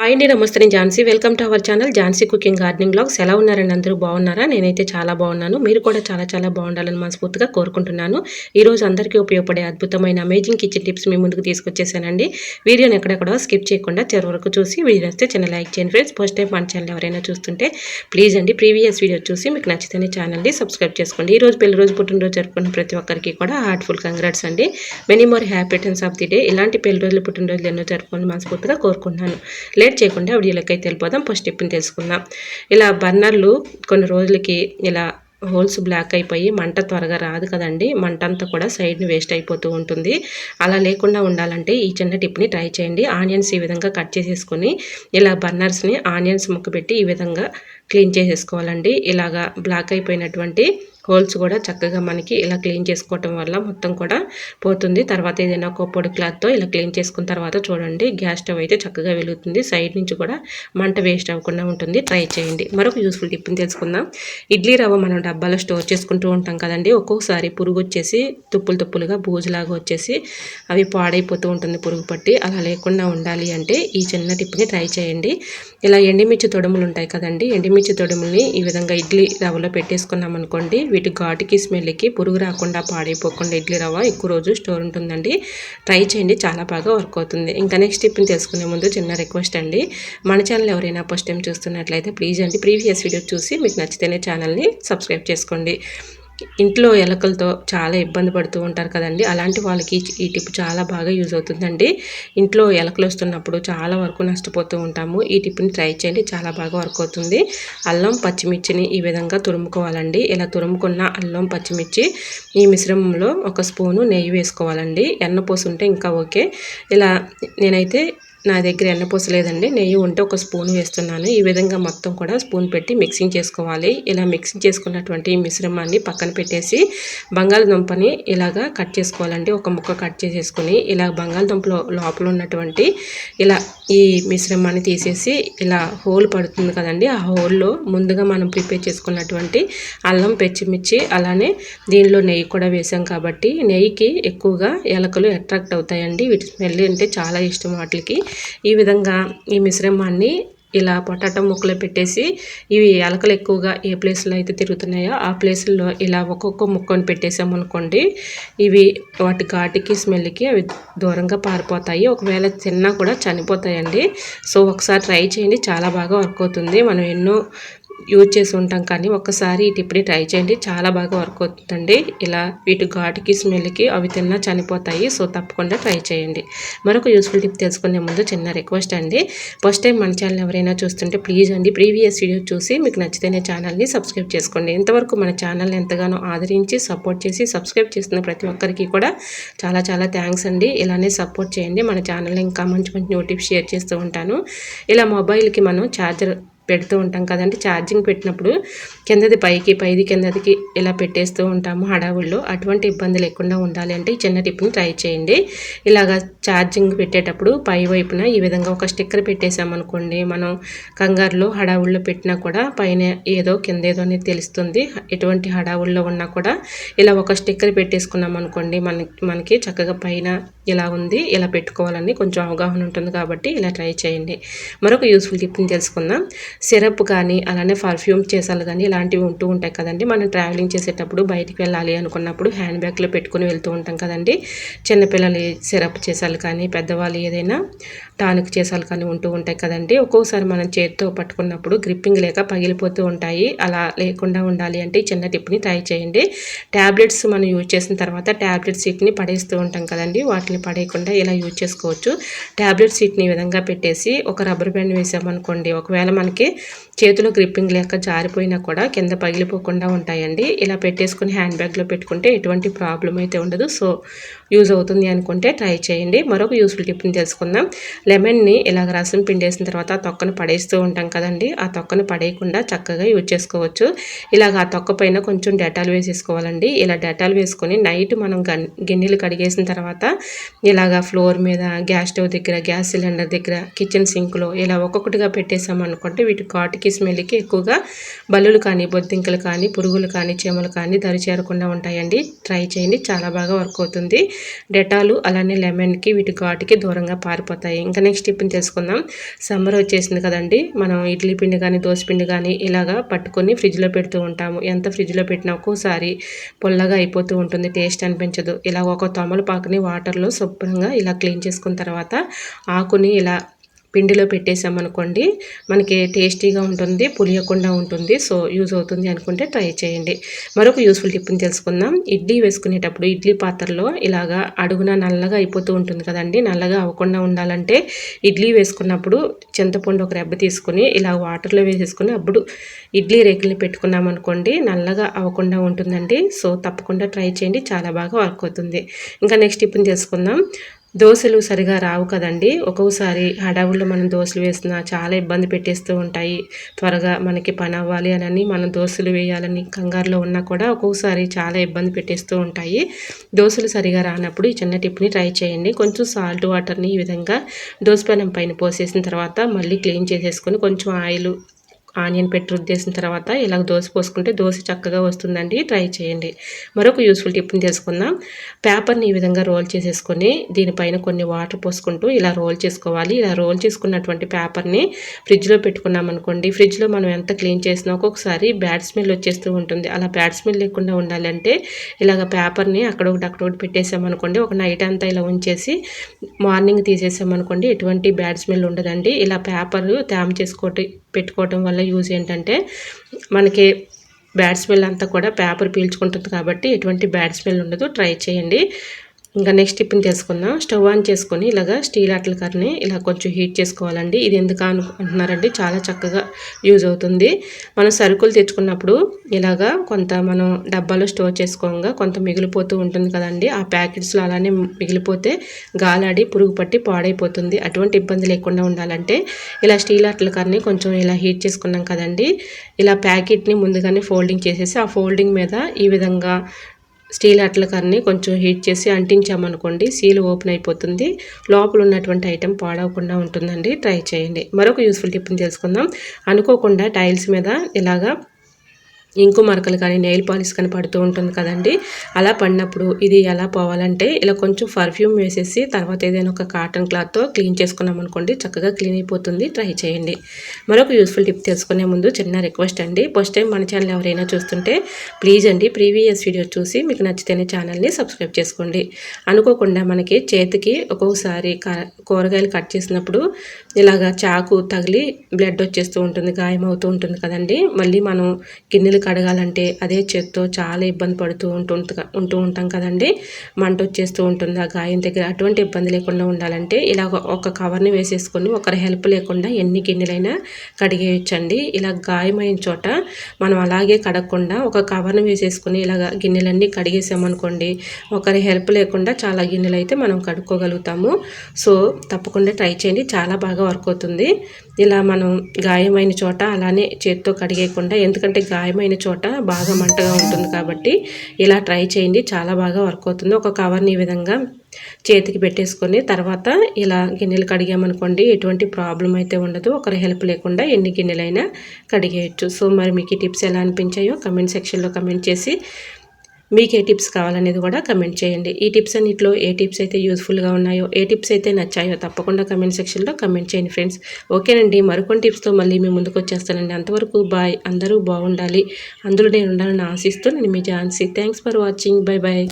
Hi అండి నమస్తే. నేను Jhansi. Welcome to our channel Jhansi cooking gardening blogs ఎలా ఉన్నారండి అందరూ? బాగున్నారా? నేనైతే చాలా బాగున్నాను. మీరు కూడా చాలా చాలా బాగుండాలని మనస్ఫూర్తిగా కోరుకుంటున్నాను. ఈ రోజు అందరికీ ఉపయోగపడే అద్భుతమైన అమేజింగ్ కిచెన్ టిప్స్ మీ ముందుకు తీసుకొచ్చేసానండి. వీడియోని ఎక్కడెక్కడ స్కిప్ చేయకుండా చివరి వరకు చూసి వీడియో వస్తే చిన్న లైక్ చేయండి ఫ్రెండ్స్ ఫస్ట్ టైం మన ఛానల్ ఎవరైనా చూస్తుంటే ప్లీజ్ అండి ప్రీవియస్ వీడియో చూసి మీకు నచ్చితేనే ఛానల్ని సబ్స్క్రైబ్ చేసుకోండి. ఈ రోజు పెళ్ళి రోజు పుట్టినరోజు జరుపుకున్న ప్రతి ఒక్కరికి కూడా హార్ట్ఫుల్ కంగ్రాట్స్ అండి. Many more happy returns of the day ఇలాంటి పెళ్ళి రోజులు పుట్టినరోజులు ఎన్నో జరుపుకోండి మనస్ఫూర్తిగా కోరుకుంటున్నాను. లేట్ చేయకుండా వీడియోలోకి అయితే వెళ్ళిపోదాం ఫస్ట్ స్టెప్ని తెలుసుకుందాం. ఇలా బర్నర్లు కొన్ని రోజులకి ఇలా హోల్స్ బ్లాక్ అయిపోయి మంట త్వరగా రాదు కదండి. మంట అంతా కూడా సైడ్ని వేస్ట్ అయిపోతూ ఉంటుంది. అలా లేకుండా ఉండాలంటే ఈ చిన్న టిప్ని ట్రై చేయండి. ఆనియన్స్ ఈ విధంగా కట్ చేసేసుకొని ఇలా బర్నర్స్ని ఆనియన్స్ ముక్క పెట్టి ఈ విధంగా క్లీన్ చేసేసుకోవాలండి. ఇలాగా బ్లాక్ అయిపోయినటువంటి హోల్స్ కూడా చక్కగా మనకి ఇలా క్లీన్ చేసుకోవటం వల్ల మొత్తం కూడా పోతుంది. తర్వాత ఏదైనా ఒక పొడి క్లాత్తో ఇలా క్లీన్ చేసుకున్న తర్వాత చూడండి గ్యాస్ స్టవ్ అయితే చక్కగా వెలుగుతుంది. సైడ్ నుంచి కూడా మంట వేస్ట్ అవ్వకుండా ఉంటుంది. ట్రై చేయండి. మరొక యూస్ఫుల్ టిప్ని తెలుసుకుందాం. ఇడ్లీ రవ్వ మనం డబ్బాలో స్టోర్ చేసుకుంటూ ఉంటాం కదండి. ఒక్కొక్కసారి పురుగు వచ్చేసి తుప్పులు తుప్పులుగా బూజులాగా వచ్చేసి అవి పాడైపోతూ ఉంటుంది పురుగు పట్టి. అలా లేకుండా ఉండాలి అంటే ఈ చిన్న టిప్ని ట్రై చేయండి. ఇలా ఎండిమిర్చి తొడుములు ఉంటాయి కదండి. ఎండిమిర్చి తొడుముల్ని ఈ విధంగా ఇడ్లీ రవ్వలో పెట్టేసుకున్నాం అనుకోండి వీటి ఘాటుకి స్మెల్కి పురుగు రాకుండా పాడైపోకుండా ఇడ్లీ రవ్వ ఎక్కువ రోజు స్టోర్ ఉంటుందండి. ట్రై చేయండి చాలా బాగా వర్క్ అవుతుంది. ఇంకా నెక్స్ట్ టిప్ని తెలుసుకునే ముందు చిన్న రిక్వెస్ట్ అండి. మన ఛానల్ ఎవరైనా ఫస్ట్ టైం చూస్తున్నట్లయితే ప్లీజ్ అండి ప్రీవియస్ వీడియో చూసి మీకు నచ్చితేనే ఛానల్ని సబ్స్క్రైబ్ చేసుకోండి. ఇంట్లో ఎలకలతో చాలా ఇబ్బంది పడుతూ ఉంటారు కదండి. అలాంటి వాళ్ళకి ఈ టిప్ చాలా బాగా యూజ్ అవుతుందండి. ఇంట్లో ఎలకలు వస్తున్నప్పుడు చాలా వరకు నష్టపోతూ ఉంటాము. ఈ టిప్ని ట్రై చేయండి. చాలా బాగా వర్క్ అవుతుంది. అల్లం పచ్చిమిర్చిని ఈ విధంగా తురుముకోవాలండి. ఇలా తురుముకున్న అల్లం పచ్చిమిర్చి ఈ మిశ్రమంలో ఒక స్పూను నెయ్యి వేసుకోవాలండి. ఎన్న పోసుంటే ఇంకా ఓకే. ఇలా నేనైతే నా దగ్గర ఎన్న లేదండి నెయ్యి ఉంటే ఒక స్పూన్ వేస్తున్నాను. ఈ విధంగా మొత్తం కూడా స్పూన్ పెట్టి మిక్సింగ్ చేసుకోవాలి. ఇలా మిక్సింగ్ చేసుకున్నటువంటి మిశ్రమాన్ని పక్కన పెట్టేసి బంగాళదుంపని ఇలాగా కట్ చేసుకోవాలండి. ఒక ముక్క కట్ చేసేసుకుని ఇలా బంగాళదుంపలో లోపల ఉన్నటువంటి ఇలా ఈ మిశ్రమాన్ని తీసేసి ఇలా హోల్ పడుతుంది కదండి. ఆ హోల్లో ముందుగా మనం ప్రిపేర్ చేసుకున్నటువంటి అల్లం పచ్చిమిర్చి అలానే దీనిలో నెయ్యి కూడా వేసాం కాబట్టి నెయ్యికి ఎక్కువగా ఎలకలు అట్రాక్ట్ అవుతాయండి. వీటి స్మెల్ అంటే చాలా ఇష్టం వాటికి. ఈ విధంగా ఈ మిశ్రమాన్ని ఇలా పొటాటో ముక్కలు పెట్టేసి ఇవి ఎలకలు ఎక్కువగా ఏ ప్లేస్లో అయితే తిరుగుతున్నాయో ఆ ప్లేస్లో ఇలా ఒక్కొక్క ముక్కను పెట్టేసామనుకోండి ఇవి వాటి ఘాటికి స్మెల్కి అవి దూరంగా పారిపోతాయి. ఒకవేళ తిన్నా కూడా చనిపోతాయండి. సో ఒకసారి ట్రై చేయండి. చాలా బాగా వర్క్ అవుతుంది. మనం ఎన్నో యూజ్ చేసి ఉంటాం. కానీ ఒక్కసారి ఈ టిప్ని ట్రై చేయండి. చాలా బాగా వర్క్ అవుతుందండి. ఇలా వీటి ఘాటుకి స్మెల్కి అవి తిన్నా చనిపోతాయి. సో తప్పకుండా ట్రై చేయండి. మరొక యూస్ఫుల్ టిప్ తెలుసుకునే ముందు చిన్న రిక్వెస్ట్ అండి. ఫస్ట్ టైం మన ఛానల్ ఎవరైనా చూస్తుంటే ప్లీజ్ అండి ప్రీవియస్ వీడియో చూసి మీకు నచ్చితేనే ఛానల్ని సబ్స్క్రైబ్ చేసుకోండి. ఇంతవరకు మన ఛానల్ని ఎంతగానో ఆదరించి సపోర్ట్ చేసి సబ్స్క్రైబ్ చేస్తున్న ప్రతి ఒక్కరికి కూడా చాలా చాలా థ్యాంక్స్ అండి. ఇలానే సపోర్ట్ చేయండి. మన ఛానల్ ఇంకా మంచి మంచి నోటిఫ్ షేర్ చేస్తూ ఉంటాను. ఇలా మొబైల్కి మనం ఛార్జర్ పెడుతూ ఉంటాం కదండి. ఛార్జింగ్ పెట్టినప్పుడు కిందది పైకి పైది కిందదికి ఇలా పెట్టేస్తూ ఉంటాము హడావుల్లో. అటువంటి ఇబ్బంది లేకుండా ఉండాలి అంటే ఈ చిన్న టిప్ని ట్రై చేయండి. ఇలాగా ఛార్జింగ్ పెట్టేటప్పుడు పై వైపున ఈ విధంగా ఒక స్టిక్కర్ పెట్టేసామనుకోండి మనం కంగారులో హడావుల్లో పెట్టినా కూడా పైన ఏదో కింద ఏదో అనేది తెలుస్తుంది. ఎటువంటి హడావుల్లో ఉన్నా కూడా ఇలా ఒక స్టిక్కర్ పెట్టేసుకున్నాం అనుకోండి మన మనకి చక్కగా పైన ఇలా ఉంది ఇలా పెట్టుకోవాలని కొంచెం అవగాహన ఉంటుంది కాబట్టి ఇలా ట్రై చేయండి. మరొక యూస్ఫుల్ టిప్ని తెలుసుకుందాం. సిరప్ కానీ అలానే పర్ఫ్యూమ్ చేసాలు కానీ ఇలాంటివి ఉంటూ ఉంటాయి కదండి. మనం ట్రావెలింగ్ చేసేటప్పుడు బయటికి వెళ్ళాలి అనుకున్నప్పుడు హ్యాండ్ బ్యాగ్లో పెట్టుకుని వెళ్తూ ఉంటాం కదండి. చిన్నపిల్లలు సిరప్ చేసాలు కానీ పెద్దవాళ్ళు ఏదైనా టానిక్ చేసాలు కానీ ఉంటూ ఉంటాయి కదండి. ఒక్కోసారి మనం చేతితో పట్టుకున్నప్పుడు గ్రిప్పింగ్ లేక పగిలిపోతూ ఉంటాయి. అలా లేకుండా ఉండాలి అంటే చిన్న టిప్ని ట్రై చేయండి. ట్యాబ్లెట్స్ మనం యూజ్ చేసిన తర్వాత ట్యాబ్లెట్స్ సీట్ని పడేస్తూ ఉంటాం కదండి. వాటిని పడేయకుండా ఇలా యూజ్ చేసుకోవచ్చు. ట్యాబ్లెట్ సీట్ని ఈ విధంగా పెట్టేసి ఒక రబ్బర్ బ్యాండ్ వేసామనుకోండి ఒకవేళ మనకి చేతిలో గ్రిప్పింగ్ లేక జారిపోయినా కూడా కింద పగిలిపోకుండా ఉంటాయండి. ఇలా పెట్టేసుకుని హ్యాండ్ బ్యాగ్లో పెట్టుకుంటే ఎటువంటి ప్రాబ్లం అయితే ఉండదు. సో యూజ్ అవుతుంది అనుకుంటే ట్రై చేయండి. మరొక యూస్ఫుల్ టిప్ని తెలుసుకుందాం. లెమన్ని ఇలాగ రసం పిండేసిన తర్వాత ఆ తొక్కను పడేస్తూ ఉంటాం కదండి. ఆ తొక్కను పడేయకుండా చక్కగా యూజ్ చేసుకోవచ్చు. ఇలాగ ఆ తొక్క పైన కొంచెం డెటాల్ వేసేసుకోవాలండి. ఇలా డెటాల్ వేసుకొని నైట్ మనం గిన్నెలు కడిగేసిన తర్వాత ఇలాగ ఫ్లోర్ మీద గ్యాస్ స్టవ్ దగ్గర గ్యాస్ సిలిండర్ దగ్గర కిచెన్ సింక్లో ఇలా ఒక్కొక్కటిగా పెట్టేసామనుకుంటే వీటి కాటుకి స్మెల్కి ఎక్కువగా బల్లులు కానీ బొద్దింకలు కానీ పురుగులు కానీ చీమలు కానీ దరి చేరకుండా ఉంటాయండి. ట్రై చేయండి. చాలా బాగా వర్క్ అవుతుంది. డెటాలు అలానే లెమన్కి వీటి ఘాటుకి దూరంగా పారిపోతాయి. ఇంకా నెక్స్ట్ టిప్ని తెలుసుకుందాం. సమ్మర్ వచ్చేసింది కదండి. మనం ఇడ్లీ పిండి కానీ దోశ పిండి కానీ ఇలాగా పట్టుకొని ఫ్రిడ్జ్లో పెడుతూ ఉంటాము. ఎంత ఫ్రిడ్జ్లో పెట్టినా ఒక్కోసారి పొల్లగా అయిపోతూ ఉంటుంది. టేస్ట్ అనిపించదు. ఇలా ఒక తమలపాకుని వాటర్లో శుభ్రంగా ఇలా క్లీన్ చేసుకున్న తర్వాత ఆకుని ఇలా పిండిలో పెట్టేసామనుకోండి మనకి టేస్టీగా ఉంటుంది పులియకుండా ఉంటుంది సో యూజ్ అవుతుంది అనుకుంటే ట్రై చేయండి. మరొక యూస్ఫుల్ టిప్ని తెలుసుకుందాం. ఇడ్లీ వేసుకునేటప్పుడు ఇడ్లీ పాత్రలో ఇలాగా అడుగున నల్లగా అయిపోతూ ఉంటుంది కదండి నల్లగా అవ్వకుండా ఉండాలంటే ఇడ్లీ వేసుకున్నప్పుడు చింతపండు ఒక రెబ్బ తీసుకుని ఇలా వాటర్లో వేసేసుకుని అప్పుడు ఇడ్లీ రేకుల్ని పెట్టుకున్నాం అనుకోండి నల్లగా అవ్వకుండా ఉంటుందండి. సో తప్పకుండా ట్రై చేయండి చాలా బాగా వర్క్ అవుతుంది. ఇంకా నెక్స్ట్ టిప్ని తెలుసుకుందాం. దోశలు సరిగా రావు కదండి. ఒక్కోసారి హడావుల్లో మనం దోశలు వేసినా చాలా ఇబ్బంది పెట్టేస్తూ ఉంటాయి. త్వరగా మనకి పని అవ్వాలి అని మనం దోశలు వేయాలని కంగారులో ఉన్నా కూడా ఒక్కోసారి చాలా ఇబ్బంది పెట్టేస్తూ ఉంటాయి. దోశలు సరిగా రానప్పుడు ఈ చిన్న టిప్ని ట్రై చేయండి. కొంచెం సాల్ట్ వాటర్ని ఈ విధంగా దోశ పైన పోసేసిన తర్వాత మళ్ళీ క్లీన్ చేసేసుకొని కొంచెం ఆయిల్ ఆనియన్ పెట్టి రుద్దేసిన తర్వాత ఇలా దోశ పోసుకుంటే దోశ చక్కగా వస్తుందండి. ట్రై చేయండి. మరొక యూస్ఫుల్ టిప్ని తెలుసుకుందాం. పేపర్ని ఈ విధంగా రోల్ చేసేసుకొని దీనిపైన కొన్ని వాటర్ పోసుకుంటూ ఇలా రోల్ చేసుకోవాలి. ఇలా రోల్ చేసుకున్నటువంటి పేపర్ని ఫ్రిడ్జ్లో పెట్టుకున్నాం అనుకోండి. ఫ్రిడ్జ్లో మనం ఎంత క్లీన్ చేసినా ఒక్కొక్కసారి బ్యాడ్ స్మెల్ వచ్చేస్తూ ఉంటుంది. అలా బ్యాడ్ స్మెల్ లేకుండా ఉండాలంటే ఇలాగ పేపర్ని అక్కడొకటి అక్కడొకటి పెట్టేసామనుకోండి ఒక నైట్ అంతా ఇలా ఉంచేసి మార్నింగ్ తీసేసామనుకోండి ఎటువంటి బ్యాడ్ స్మెల్ ఉండదండి. ఇలా పేపర్ తేమ చేసుకోవటం పెట్టుకోవటం వల్ల యూజ్ ఏంటంటే మనకి బ్యాడ్ స్మెల్ అంతా కూడా పేపర్ పీల్చుకుంటుంది కాబట్టి ఎటువంటి బ్యాడ్ స్మెల్ ఉండదు. ట్రై చేయండి. ఇంకా నెక్స్ట్ టిఫిన్ తెలుసుకుందాం స్టవ్ ఆన్ చేసుకొని ఇలాగా స్టీల్ అట్ల కర్ని ఇలా కొంచెం హీట్ చేసుకోవాలండి. ఇది ఎందుకు అనుకుంటున్నారండి చాలా చక్కగా యూజ్ అవుతుంది. మనం సరుకులు తెచ్చుకున్నప్పుడు ఇలాగా కొంత మనం డబ్బాలో స్టోర్ చేసుకోగా కొంత మిగిలిపోతూ ఉంటుంది కదండి. ఆ ప్యాకెట్స్లో అలానే మిగిలిపోతే గాలాడి పురుగు పట్టి పాడైపోతుంది. అటువంటి ఇబ్బంది లేకుండా ఉండాలంటే ఇలా స్టీల్ అట్ల కర్ని కొంచెం ఇలా హీట్ చేసుకున్నాం కదండి. ఇలా ప్యాకెట్ని ముందుగానే ఫోల్డింగ్ చేసేసి ఆ ఫోల్డింగ్ మీద ఈ విధంగా స్టీల్ అట్లకర్ని కొంచెం హీట్ చేసి అంటించామనుకోండి సీల్ ఓపెన్ అయిపోతుంది. లోపల ఉన్నటువంటి ఐటెం పాడవకుండా ఉంటుందండి. ట్రై చేయండి. మరొక యూస్ఫుల్ టిప్ని తెలుసుకుందాం. అనుకోకుండా టైల్స్ మీద ఇలాగా ఇంకు మరకలు కానీ నెయిల్ పాలిష్ కానీ పడుతూ ఉంటుంది కదండి. అలా పడినప్పుడు ఇది ఎలా పోవాలంటే ఇలా కొంచెం పర్ఫ్యూమ్ వేసేసి తర్వాత ఏదైనా ఒక కాటన్ క్లాత్తో క్లీన్ చేసుకున్నాం అనుకోండి చక్కగా క్లీన్ అయిపోతుంది. ట్రై చేయండి. మరొక యూస్ఫుల్ టిప్ తెలుసుకునే ముందు చిన్న రిక్వెస్ట్ అండి. ఫస్ట్ టైం మన ఛానల్ ఎవరైనా చూస్తుంటే ప్లీజ్ అండి ప్రీవియస్ వీడియో చూసి మీకు నచ్చితేనే ఛానల్ని సబ్స్క్రైబ్ చేసుకోండి. అనుకోకుండా మనకి చేతికి ఒక్కొక్కసారి కూరగాయలు కట్ చేసినప్పుడు ఇలాగా చాకు తగిలి బ్లడ్ వచ్చేస్తూ ఉంటుంది గాయం అవుతూ ఉంటుంది కదండి. మళ్ళీ మనం గిన్నెలు కడగాలంటే అదే చేత్తో చాలా ఇబ్బంది పడుతూ ఉంటుంటు ఉంటూ ఉంటాం కదండి. మంట వచ్చేస్తూ ఉంటుంది ఆ గాయం దగ్గర. అటువంటి ఇబ్బంది లేకుండా ఉండాలంటే ఇలా ఒక కవర్ని వేసేసుకొని ఒకరి హెల్ప్ లేకుండా ఎన్ని గిన్నెలైనా కడిగేయచ్చండి. ఇలా గాయమైన చోట మనం అలాగే కడగకుండా ఒక కవర్ని వేసేసుకొని ఇలాగ గిన్నెలన్నీ కడిగేసామనుకోండి ఒకరి హెల్ప్ లేకుండా చాలా గిన్నెలు అయితే మనం కడుక్కోగలుగుతాము. సో తప్పకుండా ట్రై చేయండి. చాలా బాగా వర్క్ అవుతుంది. ఇలా మనం గాయమైన చోట అలానే చేత్తో కడిగేయకుండా ఎందుకంటే గాయమైన చోట బాగా మంటగా ఉంటుంది కాబట్టి ఇలా ట్రై చేయండి. చాలా బాగా వర్క్ అవుతుంది. ఒక కవర్ని ఈ విధంగా చేతికి పెట్టేసుకొని తర్వాత ఇలా గిన్నెలు కడిగామనుకోండి ఎటువంటి ప్రాబ్లం అయితే ఉండదు. ఒకరి హెల్ప్ లేకుండా ఎన్ని గిన్నెలైనా కడిగేయచ్చు. సో మరి మీకు ఈ టిప్స్ ఎలా అనిపించాయో కమెంట్ సెక్షన్లో కమెంట్ చేసి మీకు ఏ టిప్స్ కావాలనేది కూడా కమెంట్ చేయండి. ఈ టిప్స్ అన్నింటిలో ఏ టిప్స్ అయితే యూస్ఫుల్గా ఉన్నాయో ఏ టిప్స్ అయితే నచ్చాయో తప్పకుండా కమెంట్ సెక్షన్లో కమెంట్ చేయండి ఫ్రెండ్స్. ఓకేనండి మరికొన్ని టిప్స్తో మళ్ళీ మేము ముందుకు వచ్చేస్తానండి. అంతవరకు బాయ్ అందరూ బాగుండాలి. అందులో నేను ఉండాలని ఆశిస్తూ నేను మీ Jhansi. Thanks for watching. Bye bye